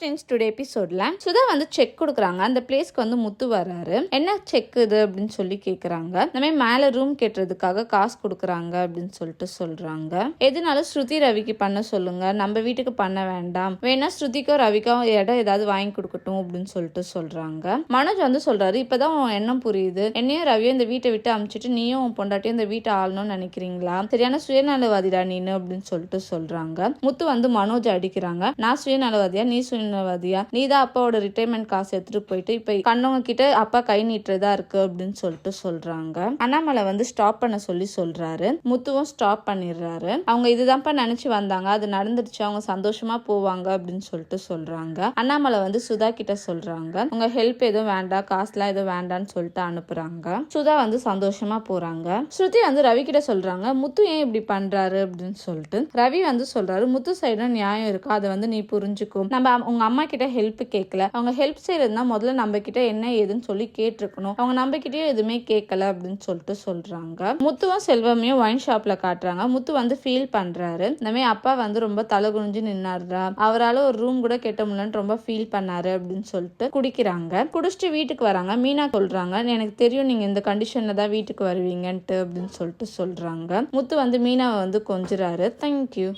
Friends today எபிசோட்ல சுதா வந்து check கொடுக்குறாங்க. அந்த பிளேஸ்க்கு வந்து முத்து வராரு என்ன செக் இது? அப்படின்னு சொல்லி கேக்குறாங்க. இந்த மாதிரி மேல ரூம் கேட்டுறதுக்காக காசு கொடுக்குறாங்க அப்படின்னு சொல்லிட்டு சொல்றாங்க. எதுனாலும் ஸ்ருதி ரவிக்கு பண்ண சொல்லுங்க. நம்ம வீட்டுக்கு பண்ண வேண்டாம். வேணா ஸ்ருதிக்கும் ரவிக்கும் இடம் ஏதாவது வாங்கி கொடுக்கட்டும் அப்படின்னு சொல்லிட்டு சொல்றாங்க. மனோஜ் வந்து சொல்றாரு இப்பதான் உன் எண்ணம் புரியுது. என்னையும் ரவியும் இந்த வீட்டை விட்டு அமிச்சிட்டு நீயும் உன் பொண்டாட்டியும் இந்த வீட்டை ஆளணும்னு நினைக்கிறீங்களா? சரியான சுயநலவாதிடா நீனு அப்படின்னு சொல்லிட்டு சொல்றாங்க. முத்து வந்து மனோஜ் அடிக்கிறாங்க. நான் சுயநலவாதியா? நீ சுய சுயநலவாதியா நீ தான் அப்பாவோட ரிட்டைர்மெண்ட் காசு எடுத்துட்டு போயிட்டு இப்ப கண்ணவங்க கிட்ட அப்பா கை நீட்டுறதா இருக்கு அப்படின்னு சொல்லிட்டு சொல்றாங்க. அண்ணாமலை வந்து ஸ்டாப் பண்ண சொல்லி சொல்றாரு. முத்துவும் ஸ்டாப் பண்ணிடுறாரு. அவங்க இதுதான்ப்பா நினைச்சு வந்தாங்க. அது நடந்துடுச்சு. அவங்க சந்தோஷமா போவாங்க அப்படின்னு சொல்லிட்டு சொல்றாங்க. அண்ணாமலை வந்து சுதா கிட்ட சொல்றாங்க. உங்க ஹெல்ப் எதுவும் வேண்டாம். காசுலாம் எதுவும் வேண்டாம்னு சொல்லிட்டு அனுப்புறாங்க. சுதா வந்து சந்தோஷமா போறாங்க. ஸ்ருதி வந்து ரவி கிட்ட சொல்றாங்க. முத்து ஏன் இப்படி பண்றாரு அப்படின்னு சொல்லிட்டு ரவி வந்து சொல்றாரு. முத்து சைடு நியாயம் இருக்கா. அதை வந்து நீ புரிஞ்சுக்கும் நம்ம அம்- அவங்க அம்மா கிட்ட ஹெல்ப் கேட்கல அவங்க ஹெல்ப் செய்யறதுனா முதல்ல நம்ம கிட்ட என்ன ஏதுன்னு சொல்லி கேட்டிருக்கணும். அவங்க நம்ம கிட்டயும் எதுவுமே கேட்கல அப்படின்னு சொல்லிட்டு சொல்றாங்க. முத்துவும் செல்வமையும் ஒயின் ஷாப்ல காட்டுறாங்க. முத்து வந்து ஃபீல் பண்றாரு. இந்த மாதிரி அப்பா வந்து ரொம்ப தலை குனிஞ்சு நின்னாருடா. அவரால ஒரு ரூம் கூட கெட்ட முடியலன்னு ரொம்ப ஃபீல் பண்ணாரு அப்படின்னு சொல்லிட்டு குடிக்கிறாங்க. குடிச்சிட்டு வீட்டுக்கு வராங்க. மீனா சொல்றாங்க எனக்கு தெரியும் நீங்க இந்த கண்டிஷன்ல தான் வீட்டுக்கு வருவீங்கன்ட்டு அப்படின்னு சொல்லிட்டு சொல்றாங்க. முத்து வந்து மீனாவை வந்து கொஞ்சுறாரு. தேங்க்யூ